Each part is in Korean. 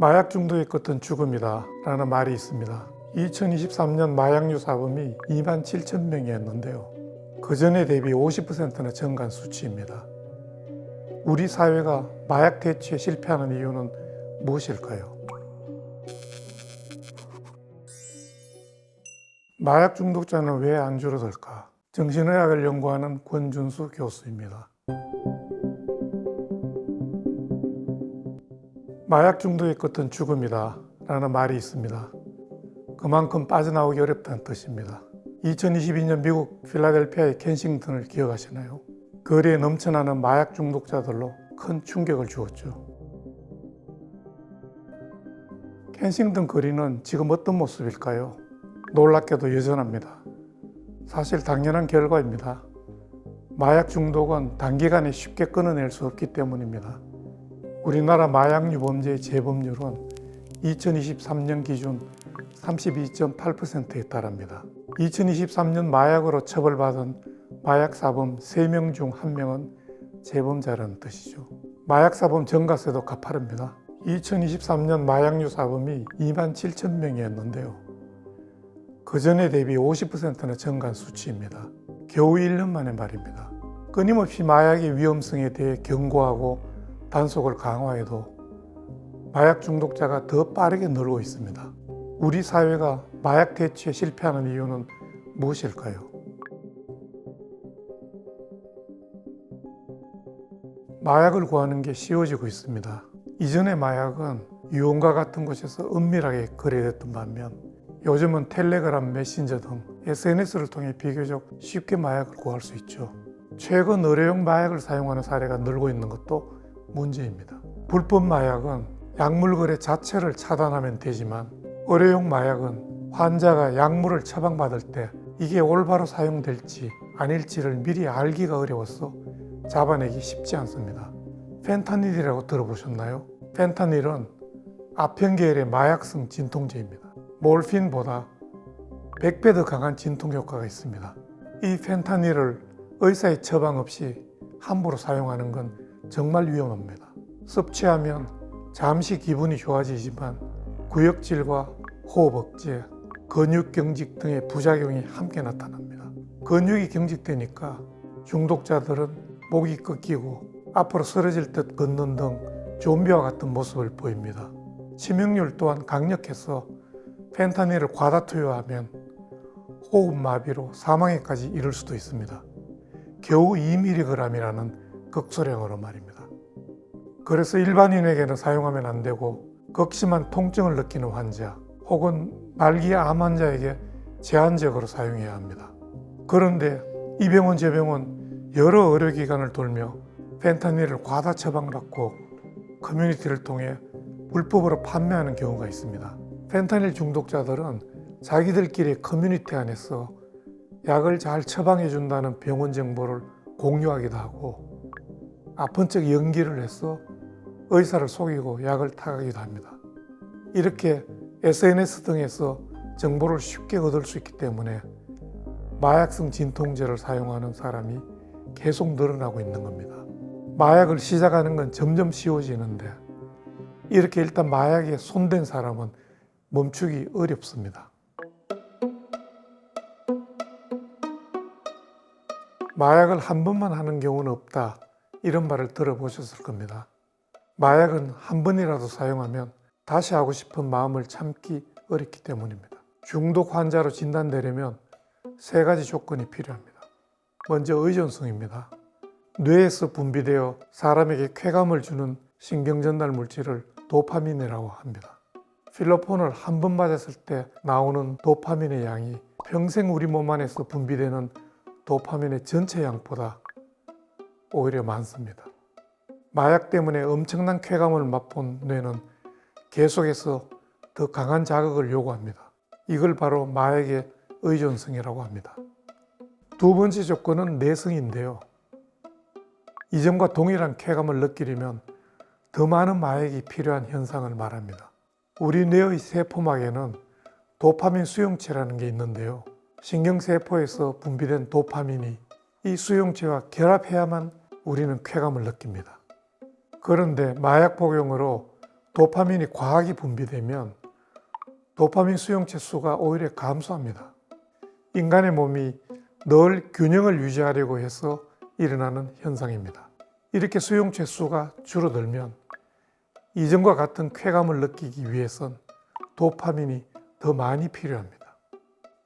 마약 중독의 끝은 죽음이다 라는 말이 있습니다. 2023년 마약류 사범이 2만 7천 명이었는데요. 그 전에 대비 50%나 증가한 수치입니다. 우리 사회가 마약 대처에 실패하는 이유는 무엇일까요? 마약 중독자는 왜 안 줄어들까? 정신의학을 연구하는 권준수 교수입니다. 마약 중독의 끝은 죽음이다 라는 말이 있습니다. 그만큼 빠져나오기 어렵다는 뜻입니다. 2022년 미국 필라델피아의 켄싱턴을 기억하시나요? 거리에 넘쳐나는 마약 중독자들로 큰 충격을 주었죠. 켄싱턴 거리는 지금 어떤 모습일까요? 놀랍게도 여전합니다. 사실 당연한 결과입니다. 마약 중독은 단기간에 쉽게 끊어낼 수 없기 때문입니다. 우리나라 마약류 범죄의 재범률은 2023년 기준 32.8%에 달합니다. 2023년 마약으로 처벌받은 마약 사범 3명 중 1명은 재범자라는 뜻이죠. 마약 사범 전가세도 가파릅니다. 2023년 마약류 사범이 2만 7천 명이었는데요. 그 전에 대비 50%나 증가한 수치입니다. 겨우 1년 만의 말입니다. 끊임없이 마약의 위험성에 대해 경고하고 단속을 강화해도 마약 중독자가 더 빠르게 늘고 있습니다. 우리 사회가 마약 대처에 실패하는 이유는 무엇일까요? 마약을 구하는 게 쉬워지고 있습니다. 이전의 마약은 유흥가 같은 곳에서 은밀하게 거래됐던 반면 요즘은 텔레그램, 메신저 등 SNS를 통해 비교적 쉽게 마약을 구할 수 있죠. 최근 의료용 마약을 사용하는 사례가 늘고 있는 것도 문제입니다. 불법 마약은 약물 거래 자체를 차단하면 되지만 의료용 마약은 환자가 약물을 처방받을 때 이게 올바로 사용될지 아닐지를 미리 알기가 어려워서 잡아내기 쉽지 않습니다. 펜타닐이라고 들어보셨나요? 펜타닐은 아편계열의 마약성 진통제입니다. 몰핀보다 100배 더 강한 진통 효과가 있습니다. 이 펜타닐을 의사의 처방 없이 함부로 사용하는 건 정말 위험합니다. 섭취하면 잠시 기분이 좋아지지만 구역질과 호흡 억제, 근육 경직 등의 부작용이 함께 나타납니다. 근육이 경직되니까 중독자들은 목이 꺾이고 앞으로 쓰러질 듯 걷는 등 좀비와 같은 모습을 보입니다. 치명률 또한 강력해서 펜타닐을 과다 투여하면 호흡 마비로 사망에까지 이를 수도 있습니다. 겨우 2mg이라는 극소량으로 말입니다. 그래서 일반인에게는 사용하면 안 되고 극심한 통증을 느끼는 환자 혹은 말기 암 환자에게 제한적으로 사용해야 합니다. 그런데 이 병원 저 병원 여러 의료기관을 돌며 펜타닐을 과다 처방받고 커뮤니티를 통해 불법으로 판매하는 경우가 있습니다. 펜타닐 중독자들은 자기들끼리 커뮤니티 안에서 약을 잘 처방해 준다는 병원 정보를 공유하기도 하고 아픈 척 연기를 해서 의사를 속이고 약을 타가기도 합니다. 이렇게 SNS 등에서 정보를 쉽게 얻을 수 있기 때문에 마약성 진통제를 사용하는 사람이 계속 늘어나고 있는 겁니다. 마약을 시작하는 건 점점 쉬워지는데 이렇게 일단 마약에 손댄 사람은 멈추기 어렵습니다. 마약을 한 번만 하는 경우는 없다. 이런 말을 들어보셨을 겁니다. 마약은 한 번이라도 사용하면 다시 하고 싶은 마음을 참기 어렵기 때문입니다. 중독 환자로 진단되려면 세 가지 조건이 필요합니다. 먼저 의존성입니다. 뇌에서 분비되어 사람에게 쾌감을 주는 신경전달 물질을 도파민이라고 합니다. 필로폰을 한 번 맞았을 때 나오는 도파민의 양이 평생 우리 몸 안에서 분비되는 도파민의 전체 양보다 오히려 많습니다. 마약 때문에 엄청난 쾌감을 맛본 뇌는 계속해서 더 강한 자극을 요구합니다. 이걸 바로 마약의 의존성이라고 합니다. 두 번째 조건은 내성인데요. 이전과 동일한 쾌감을 느끼려면 더 많은 마약이 필요한 현상을 말합니다. 우리 뇌의 세포막에는 도파민 수용체라는 게 있는데요. 신경세포에서 분비된 도파민이 이 수용체와 결합해야만 우리는 쾌감을 느낍니다. 그런데 마약 복용으로 도파민이 과하게 분비되면 도파민 수용체 수가 오히려 감소합니다. 인간의 몸이 늘 균형을 유지하려고 해서 일어나는 현상입니다. 이렇게 수용체 수가 줄어들면 이전과 같은 쾌감을 느끼기 위해선 도파민이 더 많이 필요합니다.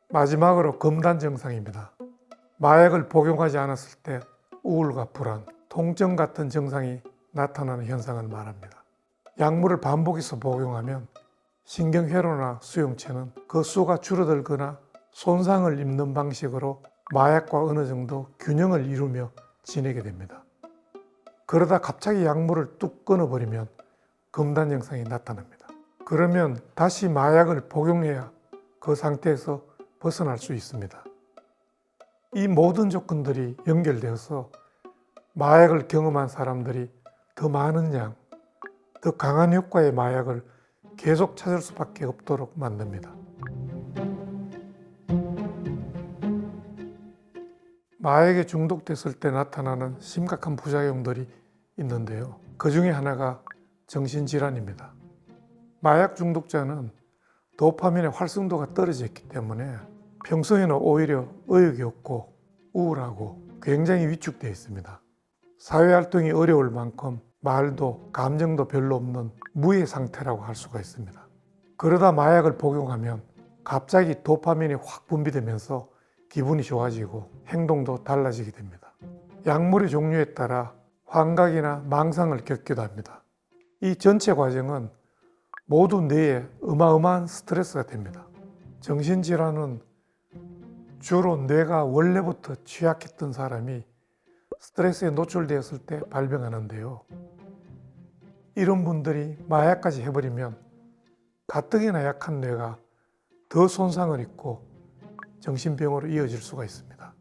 마지막으로 금단 증상입니다. 마약을 복용하지 않았을 때 우울과 불안, 통증 같은 증상이 나타나는 현상을 말합니다. 약물을 반복해서 복용하면 신경회로나 수용체는 그 수가 줄어들거나 손상을 입는 방식으로 마약과 어느 정도 균형을 이루며 지내게 됩니다. 그러다 갑자기 약물을 뚝 끊어버리면 금단 증상이 나타납니다. 그러면 다시 마약을 복용해야 그 상태에서 벗어날 수 있습니다. 이 모든 조건들이 연결되어서 마약을 경험한 사람들이 더 많은 양, 더 강한 효과의 마약을 계속 찾을 수밖에 없도록 만듭니다. 마약에 중독됐을 때 나타나는 심각한 부작용들이 있는데요. 그 중에 하나가 정신질환입니다. 마약 중독자는 도파민의 활성도가 떨어져 있기 때문에 평소에는 오히려 의욕이 없고 우울하고 굉장히 위축되어 있습니다. 사회활동이 어려울 만큼 말도 감정도 별로 없는 무의 상태라고 할 수가 있습니다. 그러다 마약을 복용하면 갑자기 도파민이 확 분비되면서 기분이 좋아지고 행동도 달라지게 됩니다. 약물의 종류에 따라 환각이나 망상을 겪기도 합니다. 이 전체 과정은 모두 뇌에 어마어마한 스트레스가 됩니다. 정신질환은 주로 뇌가 원래부터 취약했던 사람이 스트레스에 노출되었을 때 발병하는데요. 이런 분들이 마약까지 해버리면 가뜩이나 약한 뇌가 더 손상을 입고 정신병으로 이어질 수가 있습니다.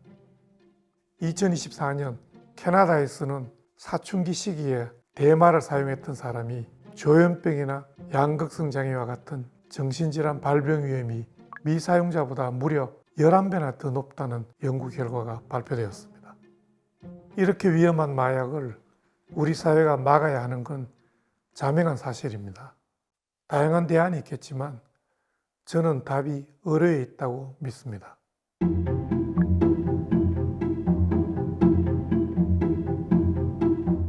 2024년 캐나다에서는 사춘기 시기에 대마를 사용했던 사람이 조현병이나 양극성 장애와 같은 정신질환 발병 위험이 미사용자보다 무려 11배나 더 높다는 연구 결과가 발표되었습니다. 이렇게 위험한 마약을 우리 사회가 막아야 하는 건 자명한 사실입니다. 다양한 대안이 있겠지만 저는 답이 의뢰에 있다고 믿습니다.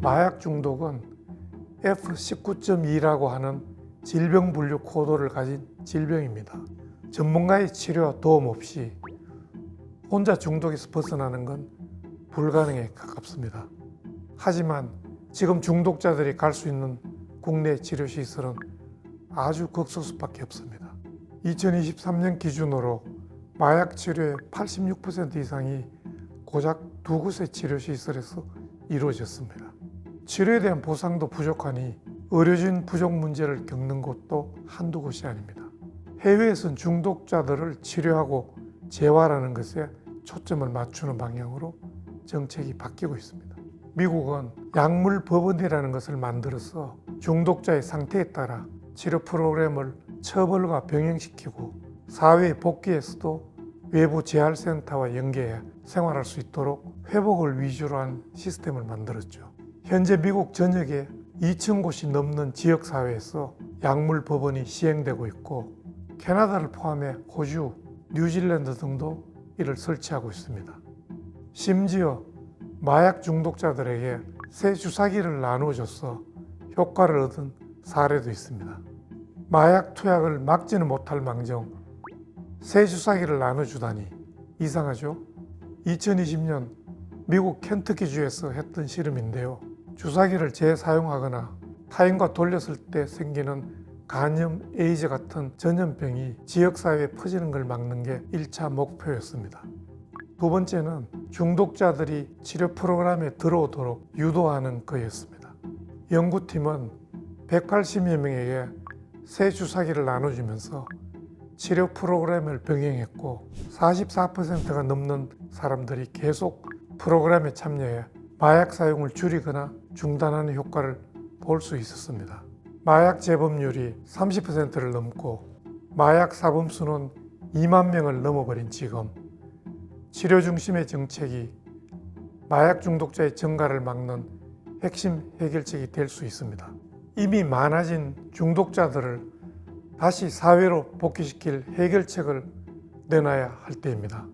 마약 중독은 F19.2라고 하는 질병 분류 코드를 가진 질병입니다. 전문가의 치료와 도움 없이 혼자 중독에서 벗어나는 건 불가능에 가깝습니다. 하지만 지금 중독자들이 갈 수 있는 국내 치료 시설은 아주 극소수밖에 없습니다. 2023년 기준으로 마약 치료의 86% 이상이 고작 두 곳의 치료 시설에서 이루어졌습니다. 치료에 대한 보상도 부족하니 의료진 부족 문제를 겪는 곳도 한두 곳이 아닙니다. 해외에선 중독자들을 치료하고 재활하는 것에 초점을 맞추는 방향으로 정책이 바뀌고 있습니다. 미국은 약물 법원이라는 것을 만들어서 중독자의 상태에 따라 치료 프로그램을 처벌과 병행시키고 사회 복귀에서도 외부 재활센터와 연계해 생활할 수 있도록 회복을 위주로 한 시스템을 만들었죠. 현재 미국 전역에 2천 곳이 넘는 지역 사회에서 약물 법원이 시행되고 있고 캐나다를 포함해 호주, 뉴질랜드 등도 이를 설치하고 있습니다. 심지어 마약 중독자들에게 새 주사기를 나누어줘서 효과를 얻은 사례도 있습니다. 마약 투약을 막지는 못할 망정 새 주사기를 나눠주다니 이상하죠? 2020년 미국 켄터키주에서 했던 실험인데요. 주사기를 재사용하거나 타인과 돌렸을 때 생기는 간염, 에이즈 같은 전염병이 지역사회에 퍼지는 걸 막는 게 1차 목표였습니다. 두 번째는 중독자들이 치료 프로그램에 들어오도록 유도하는 거였습니다. 연구팀은 180여 명에게 새 주사기를 나눠주면서 치료 프로그램을 병행했고 44%가 넘는 사람들이 계속 프로그램에 참여해 마약 사용을 줄이거나 중단하는 효과를 볼 수 있었습니다. 마약 재범률이 30%를 넘고 마약 사범 수는 2만 명을 넘어버린 지금 치료 중심의 정책이 마약 중독자의 증가를 막는 핵심 해결책이 될 수 있습니다. 이미 많아진 중독자들을 다시 사회로 복귀시킬 해결책을 내놔야 할 때입니다.